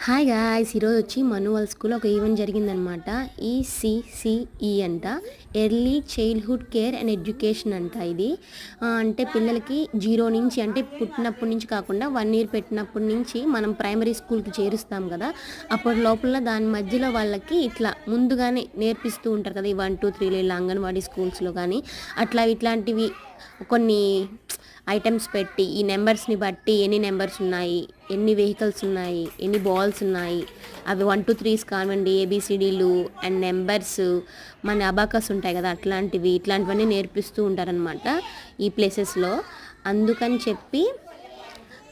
Hi guys ఈరోజు వచ్చి మను వాళ్ళ స్కూల్లో ఒక ఈవెంట్ జరిగిందనమాట ఈసీసీఈ అంట. Early childhood care and education అంట ఇది. అంటే పిల్లలకి జీరో నుంచి అంటే పుట్టినప్పటి నుంచి కాకుండా వన్ ఇయర్ పెట్టినప్పటి నుంచి మనం ప్రైమరీ స్కూల్కి చేరుస్తాం కదా. అప్పటి లోపల దాని మధ్యలో వాళ్ళకి ఇట్లా ముందుగానే నేర్పిస్తూ ఉంటారు కదా ఈ వన్ టూ త్రీలో ఇలా అంగన్వాడీ స్కూల్స్లో కానీ. అట్లా ఇట్లాంటివి కొన్ని ఐటమ్స్ పెట్టి ఈ నెంబర్స్ని బట్టి ఎన్ని నెంబర్స్ ఉన్నాయి ఎన్ని వెహికల్స్ ఉన్నాయి ఎన్ని బాల్స్ ఉన్నాయి అవి వన్ టూ త్రీస్ కానివ్వండి ఏబిసిడీలు అండ్ నెంబర్స్ మన అబాకస్ ఉంటాయి కదా అట్లాంటివి ఇట్లాంటివన్నీ నేర్పిస్తూ ఉంటారనమాట ఈ ప్లేసెస్లో. అందుకని చెప్పి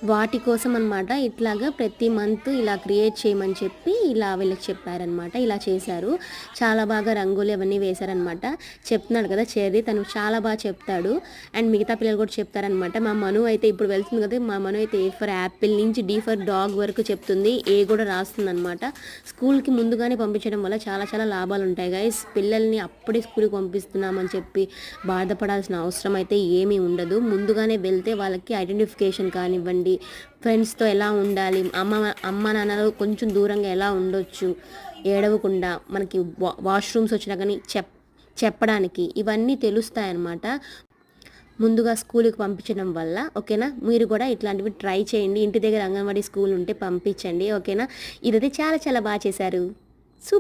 వాటి కోసం అనమాట ఇట్లాగా ప్రతి మంత్ ఇలా క్రియేట్ చేయమని చెప్పి ఇలా వీళ్ళకి చెప్పారనమాట ఇలా చేశారు. చాలా బాగా రంగులు ఇవన్నీ వేశారనమాట చెప్తున్నాడు కదా చెర్రీ తను చాలా బాగా చెప్తాడు. అండ్ మిగతా పిల్లలు కూడా చెప్తారనమాట మా మను అయితే ఇప్పుడు వెళ్తుంది కదా మా మను అయితే ఏ ఫర్ యాపిల్ నుంచి డి ఫర్ డాగ్ వరకు చెప్తుంది ఏ కూడా రాస్తుంది అనమాట స్కూల్కి ముందుగానే పంపించడం వల్ల చాలా చాలా లాభాలు ఉంటాయి గైస్ పిల్లల్ని అప్పుడే స్కూల్కి పంపిస్తున్నామని చెప్పి బాధపడాల్సిన అవసరం అయితే ఏమీ ఉండదు. ముందుగానే వెళ్తే వాళ్ళకి ఐడెంటిఫికేషన్ కానివ్వండి ఫ్రెండ్స్తో ఎలా ఉండాలి? అమ్మ అమ్మ నాన్నలు కొంచెం దూరంగా ఎలా ఉండొచ్చు? ఏడవకుండా మనకి వా వాష్రూమ్స్ వచ్చినా కానీ చెప్ చెప్పడానికి ఇవన్నీ తెలుస్తాయన్నమాట. ముందుగా స్కూల్కి పంపించడం వల్ల ఓకేనా? మీరు కూడా ఇట్లాంటివి ట్రై చేయండి. ఇంటి దగ్గర అంగన్వాడీ స్కూల్ ఉంటే పంపించండి ఓకేనా? ఇదైతే చాలా చాలా బాగా చేశారు. సూపర్